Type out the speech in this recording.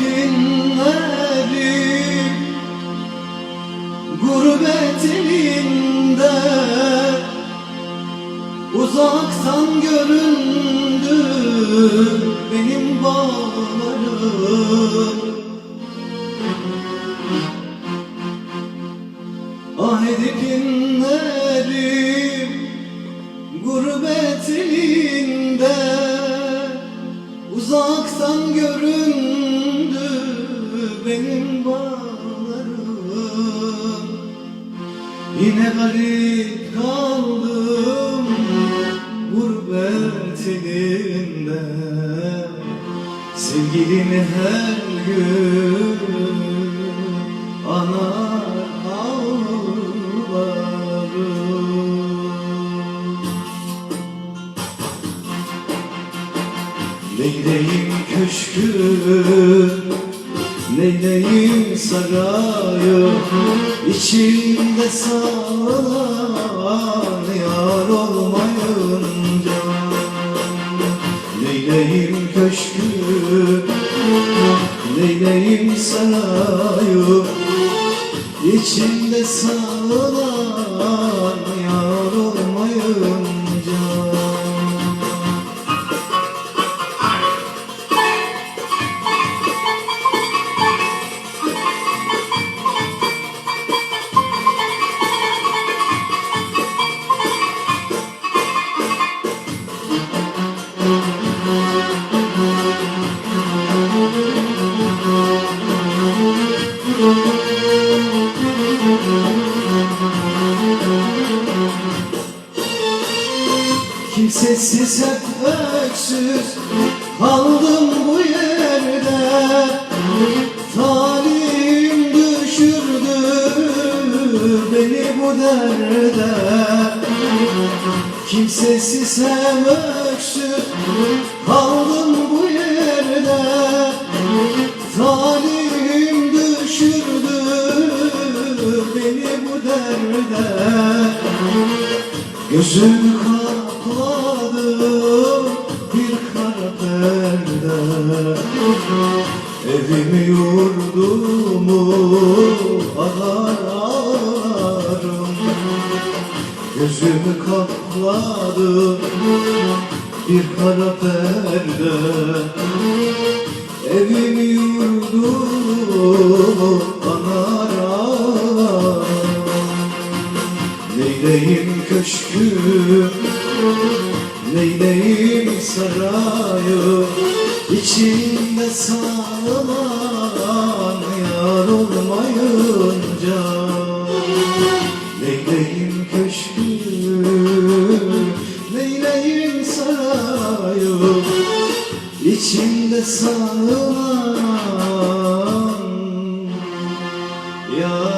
günlerim Gurbet elinde Uzaktan göründü benim bağlarım Uzaktan göründü benim bağlarım. Yine garip kaldım gurbet elinde Sevgilimi her gün anar Neyleyim köşkü Neyleyim sarayı? İçinde sağlar yar olmayınca. Neyleyim köşkü Neyleyim sarayı? İçinde sağlar Kimsesiz hep öksüz kaldım bu yerde. Talim düşürdü beni bu derde. Kimsesiz hem öksüz kaldım bu yerde. Talim düşürdü beni bu derde. Gözüm Evimi yurdumu arar ağlarım Gözümü kapladı bir kara perde. Evimi yurdumu anar ağlarım Neyleyim köşkü Neyleyim sarayı? İçinde sarılan yar olmayınca Neyleyim köşkü? Neyleyim sarayı? İçinde sarılan yar